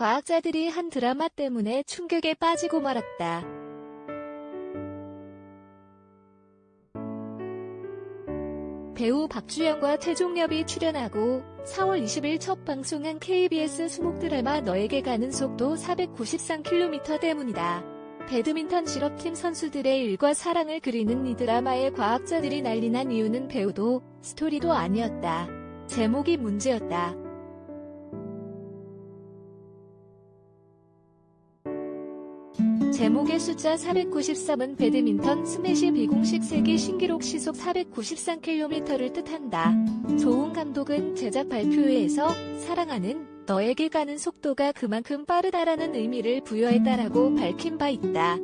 과학자들이 한 드라마 때문에 충격에 빠지고 말았다. 배우 박주영과 최종엽이 출연하고 4월 20일 첫 방송한 KBS 수목 드라마 너에게 가는 속도 493km 때문이다. 배드민턴 실업팀 선수들의 일과 사랑을 그리는 이 드라마에 과학자들이 난리난 이유는 배우도 스토리도 아니었다. 제목이 문제였다. 제목의 숫자 493은 배드민턴 스매시 비공식 세계 신기록 시속 493km를 뜻한다. 조은 감독은 제작 발표회에서 사랑하는 너에게 가는 속도가 그만큼 빠르다라는 의미를 부여했다라고 밝힌 바 있다.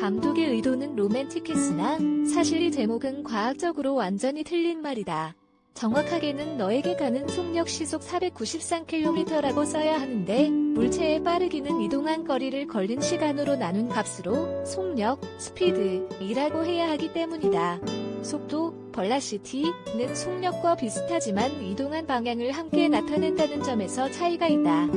감독의 의도는 로맨틱했으나 사실 이 제목은 과학적으로 완전히 틀린 말이다. 정확하게는 너에게 가는 속력 시속 493km라고 써야 하는데 물체의 빠르기는 이동한 거리를 걸린 시간으로 나눈 값으로 속력, 스피드이라고 해야 하기 때문이다. 속도, 벌라시티는 속력과 비슷하지만 이동한 방향을 함께 나타낸다는 점에서 차이가 있다.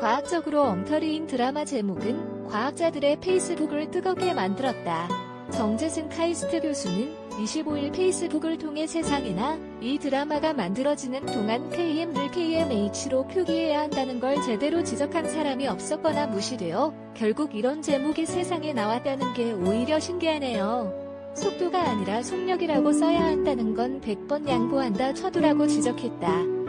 과학적으로 엉터리인 드라마 제목은 과학자들의 페이스북을 뜨겁게 만들었다. 정재승 카이스트 교수는 25일 페이스북을 통해 세상에나 이 드라마가 만들어지는 동안 KM을 KMH로 표기해야 한다는 걸 제대로 지적한 사람이 없었거나 무시되어 결국 이런 제목이 세상에 나왔다는 게 오히려 신기하네요. 속도가 아니라 속력이라고 써야 한다는 건 100번 양보한다 쳐두라고 지적했다.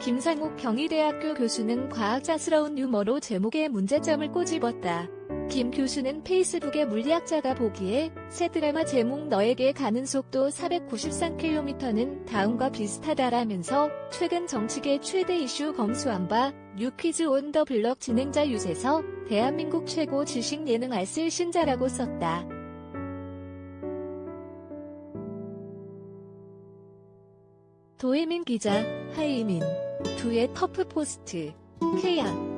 김상욱 경희대학교 교수는 과학자스러운 유머로 제목에 문제점을 꼬집었다. 김 교수는 페이스북의 물리학자가 보기에 새 드라마 제목 너에게 가는 속도 493km는 다음과 비슷하다라면서 최근 정치계 최대 이슈 검수한 바 뉴퀴즈 온 더 블럭 진행자 유재서 대한민국 최고 지식 예능 알쓸 신자라고 썼다. 도혜민 기자, 하이민, 두의 터프 포스트, 케야.